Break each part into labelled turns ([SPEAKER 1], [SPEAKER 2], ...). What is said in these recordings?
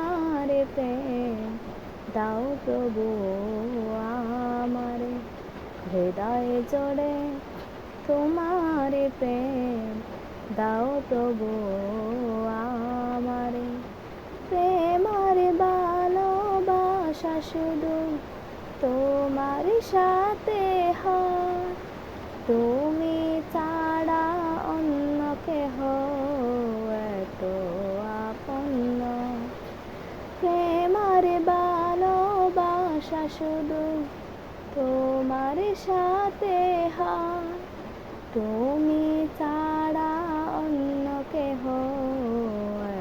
[SPEAKER 1] তোমার প্রেম, দাও প্রভু আমার। হৃদয় জোড়ে তোমার প্রেম, দাও প্রভু আমার। প্রেমার ভালোবাসা শুধু তোমার সাথে হয়। ভালোবাসা শুধু তোমার সাথে হয়। তুমি ছাড়া অন্য কেহ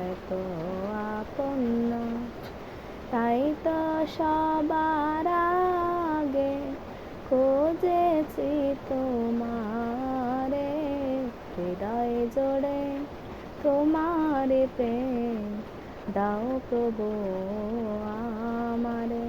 [SPEAKER 1] এত আপন্ন তাই তো সবার আগে খুঁজেছি তোমারে, হৃদয় জোড়ে তোমার প্রেম। দাও প্রভু আমারে।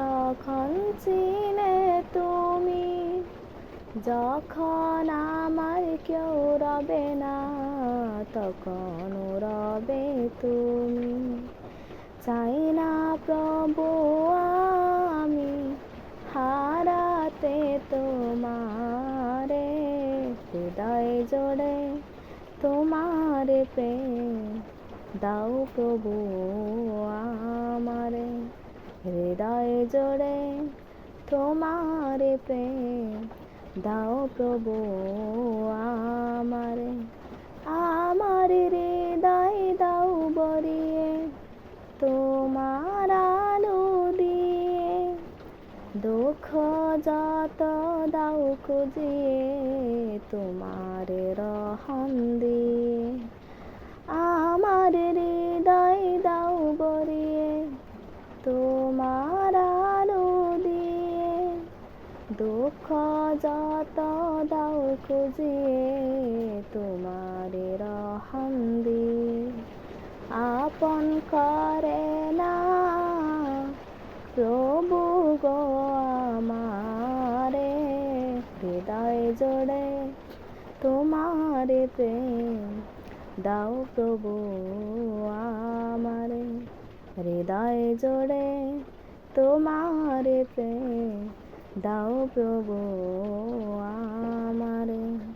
[SPEAKER 1] তখন ছিলে তুমি, যখন আমার কেউ রবে না, তখন রবে তুমি। চাই না প্রভু আমি হারাতে তোমারে, হৃদয় জোড়ে তোমার প্রেম দাও প্রভু আমারে। হৃদয় জোড়ে তোমার প্রেম দাও প্রভু আমারে। আমার হৃদয় দাও বরিয়ে, তোমার আলো দিয়ে। দুঃখ যত দাও খুঁজিয়ে, তোমার রহম দিয়ে। আমার দুঃখ যত দাও খুঁজিয়ে তোমার রহম দিয়ে আপন করে না, প্রভু গো আমারে হৃদয় জোড়ে তোমার প্রেম দাও প্রভু আমারে। হৃদয় জোড়ে তোমার প্রেম দাও প্রভু আমারে।